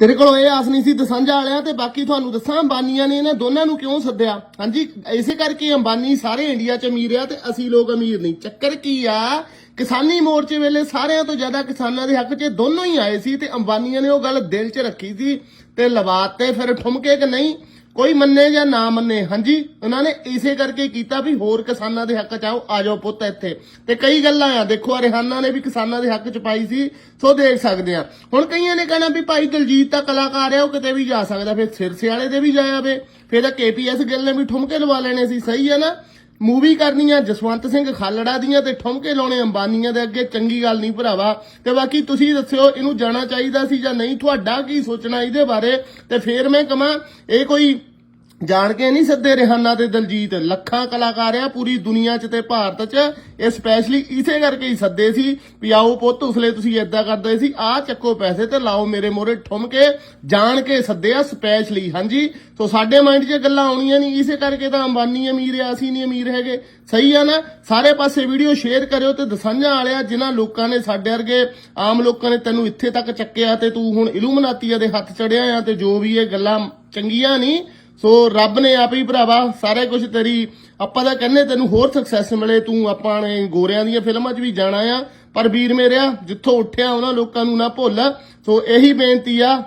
ਤੇਰੇ ਕੋਲ ਇਹ ਆਸ ਨਹੀਂ ਸੀ ਦਸਾਂਝਾ ਵਾਲਿਆਂ ਤੇ ਬਾਕੀ ਤੁਹਾਨੂੰ ਦੱਸਾਂ, ਅੰਬਾਨੀਆਂ ਨੇ ਇਹਨਾਂ ਦੋਨਾਂ ਨੂੰ ਕਿਉਂ ਸੱਦਿਆ? ਹਾਂਜੀ, ਇਸੇ ਕਰਕੇ ਅੰਬਾਨੀ ਸਾਰੇ ਇੰਡੀਆ 'ਚ ਅਮੀਰ ਆ ਤੇ ਅਸੀਂ ਲੋਕ ਅਮੀਰ ਨਹੀਂ। ਚੱਕਰ ਕੀ ਆ? ਕਿਸਾਨੀ ਮੋਰਚੇ ਵੇਲੇ ਸਾਰਿਆਂ ਤੋਂ ਜ਼ਿਆਦਾ ਕਿਸਾਨਾਂ ਦੇ ਹੱਕ 'ਚ ਦੋਨੋਂ ਹੀ ਆਏ ਸੀ ਤੇ ਅੰਬਾਨੀਆਂ ਨੇ ਉਹ ਗੱਲ ਦਿਲ 'ਚ ਰੱਖੀ ਸੀ ਤੇ ਲਵਾਤੇ ਫਿਰ ਠੁਮਕੇ ਕਿ ਨਹੀਂ? ਕੋਈ ਮੰਨੇ ਜਾਂ ਨਾ ਮੰਨੇ, ਹਾਂਜੀ? ਉਹਨਾਂ ਨੇ ਇਸੇ ਕਰਕੇ ਕੀਤਾ ਵੀ ਹੋਰ ਕਿਸਾਨਾਂ ਦੇ ਹੱਕ ਚ ਆਓ, ਆ ਜਾਓ ਪੁੱਤ ਇੱਥੇ। ਤੇ ਕਈ ਗੱਲਾਂ ਆ, ਦੇਖੋ ਆ ਰਿਹਾਨਾ ਨੇ ਵੀ ਕਿਸਾਨਾਂ ਦੇ ਹੱਕ ਚ ਪਾਈ ਸੀ, ਸੋ ਦੇਖ ਸਕਦੇ ਆ। ਹੁਣ ਕਈਆਂ ਨੇ ਕਹਿਣਾ ਵੀ ਭਾਈ ਦਲਜੀਤ ਤਾਂ ਕਲਾਕਾਰ ਆ, ਉਹ ਕਿਤੇ ਵੀ ਜਾ ਸਕਦਾ, ਫਿਰ ਸਿਰਸੇ ਵਾਲੇ ਦੇ ਵੀ ਜਾਇਆ ਵੇ। ਫਿਰ ਤਾਂ ਕੇਪੀਐਸ ਗਿੱਲ ਨੇ ਵੀ ਠੁਮਕੇ ਲਵਾ ਲੈਣੇ ਸੀ, ਸਹੀ ਹੈ ਨਾ? ਮੂਵੀ ਕਰਨੀ ਆ, ਜਸਵੰਤ ਸਿੰਘ ਖਾਲੜਾ ਦੀਆਂ ਤੇ ਠੁਮਕੇ ਲਾਉਣੇ ਅੰਬਾਨੀਆਂ ਦੇ ਅੱਗੇ ਚੰਗੀ ਗੱਲ ਨਹੀਂ ਭਰਾਵਾ। ਤੇ ਬਾਕੀ ਤੁਸੀਂ ਦੱਸਿਓ, ਇਹਨੂੰ ਜਾਣਾ ਚਾਹੀਦਾ ਸੀ ਜਾਂ ਨਹੀਂ? ਤੁਹਾਡਾ ਕੀ ਸੋਚਣਾ ਇਹਦੇ ਬਾਰੇ? ਤੇ ਫੇਰ ਮੈਂ ਕਹਾਂ ਇਹ ਕੋਈ ਜਾਣ ਕੇ ਨਹੀਂ ਸੱਦੇ ਰਿਹਾਨਾ ਤੇ ਦਲਜੀਤ। ਲੱਖਾਂ ਕਲਾਕਾਰ ਆ ਪੂਰੀ ਦੁਨੀਆ 'ਚ ਤੇ ਭਾਰਤ 'ਚ। ਇਹ ਸਪੈਸ਼ਲੀ ਇਸੇ ਕਰਕੇ ਹੀ ਸੱਦੇ ਸੀ ਵੀ ਆਓ ਪੁੱਤ, ਉਸਲੇ ਤੁਸੀਂ ਏਦਾਂ ਕਰਦੇ ਸੀ, ਆਹ ਚੱਕੋ ਪੈਸੇ ਤੇ ਲਾਓ ਮੇਰੇ ਮੋਰੇ ਠੁੰਮ ਕੇ। ਜਾਣ ਕੇ ਸੱਦੇ ਆ ਸਪੈਸ਼ਲੀ ਹਾਂਜੀ? ਸੋ ਸਾਡੇ ਮਾਈਂਡ 'ਚ ਗੱਲਾਂ ਆਉਣੀਆਂ ਨਹੀਂ, ਇਸੇ ਕਰਕੇ ਤਾਂ ਅੰਬਾਨੀ ਅਮੀਰ ਆ, ਅਸੀਂ ਨਹੀਂ ਅਮੀਰ ਹੈਗੇ। ਸਹੀ ਆ ਨਾ? ਸਾਰੇ ਪਾਸੇ ਵੀਡੀਓ ਸ਼ੇਅਰ ਕਰਿਓ ਤੇ ਦਸਾਂਝਾਂ ਵਾਲਿਆ ਜਿਨ੍ਹਾਂ ਲੋਕਾਂ ਨੇ ਸਾਡੇ ਵਰਗੇ ਆਮ ਲੋਕਾਂ ਨੇ ਤੈਨੂੰ ਇੱਥੇ ਤੱਕ ਚੱਕਿਆ ਤੇ ਤੂੰ ਹੁਣ ਇਲੂਮਨਾਤੀਆ ਦੇ ਹੱਥ ਚੜਿਆ ਆ ਤੇ ਜੋ ਵੀ ਇਹ ਗੱਲਾਂ ਚੰਗੀਆਂ ਨਹੀਂ ਸੋ ਰੱਬ ਨੇ ਆਪ ਹੀ ਭਰਾਵਾ ਸਾਰਾ ਕੁਝ ਤੇਰੀ, ਆਪਾਂ ਤਾਂ ਕਹਿੰਦੇ ਤੈਨੂੰ ਹੋਰ ਸਕਸੈਸ ਮਿਲੇ, ਤੂੰ ਆਪਾਂ ਨੇ ਗੋਰਿਆਂ ਦੀਆਂ ਫਿਲਮਾਂ 'ਚ ਵੀ ਜਾਣਾ ਆ, ਪਰ ਵੀਰ ਮੇਰਿਆ, ਜਿੱਥੋਂ ਉੱਠਿਆ ਉਹਨਾਂ ਲੋਕਾਂ ਨੂੰ ਨਾ ਭੁੱਲ। ਸੋ ਇਹੀ ਬੇਨਤੀ ਆ